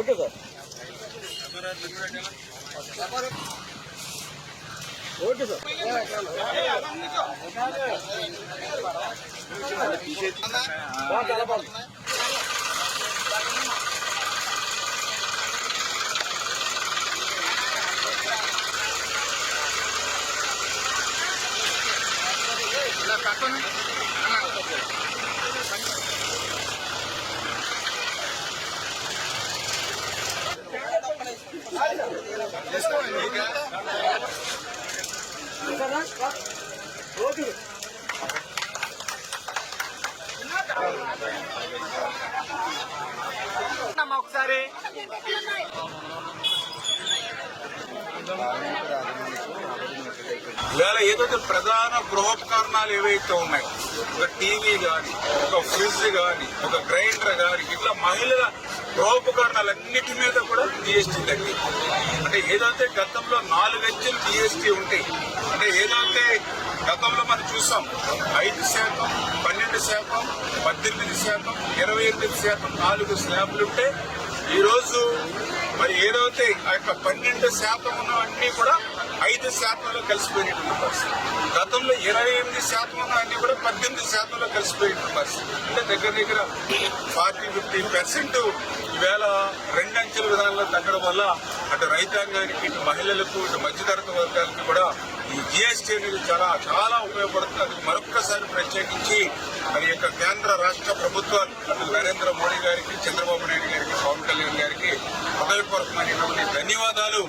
Okay sir okay sir బా, ఒకసారి. ఇవాళ ఏదైతే ప్రధాన గృహోపకరణాలు ఏవైతే ఉన్నాయో ఒక టీవీ కానీ ఒక ఫ్రిడ్జ్ కానీ ఒక గ్రైండర్ మహిళల గృహోపకరణాలన్నిటి మీద కూడా జిఎస్టీ తగ్గి అంటే ఏదైతే గతంలో నాలుగు అంచెలు జిఎస్టీ ఉంటాయి అంటే ఏదైతే గతంలో మనం చూసాం ఐదు శాతం పన్నెండు శాతం పద్దెనిమిది శాతం ఇరవై ఎనిమిది శాతం నాలుగు స్లాబ్లుంటే ఈరోజు మరి ఏదైతే ఆ యొక్క పన్నెండు శాతం ఉన్నవన్నీ కూడా ఐదు శాతంలో కలిసిపోయినటువంటి పరిస్థితి. గతంలో ఇరవై ఎనిమిది శాతం ఉన్నవన్నీ కూడా పద్దెనిమిది శాతంలో కలిసిపోయినటువంటి పరిస్థితి. అంటే దగ్గర దగ్గర ఫార్టీ ఫిఫ్టీ పర్సెంట్ ఈవేళ రెండు అంచెల విధానంలో తగ్గడం వల్ల అటు రైతాంగానికి ఇటు మహిళలకు ఇటు మధ్యతరగతి వర్గాలకు కూడా ఈ జిఎస్టీ అనేది చాలా చాలా ఉపయోగపడుతుంది. అది మరొక్కసారి ప్రత్యేకించి మరి యొక్క కేంద్ర రాష్ట్ర ప్రభుత్వాలు అటు నరేంద్ర మోడీ గారికి చంద్రబాబు ధన్యవాదాలు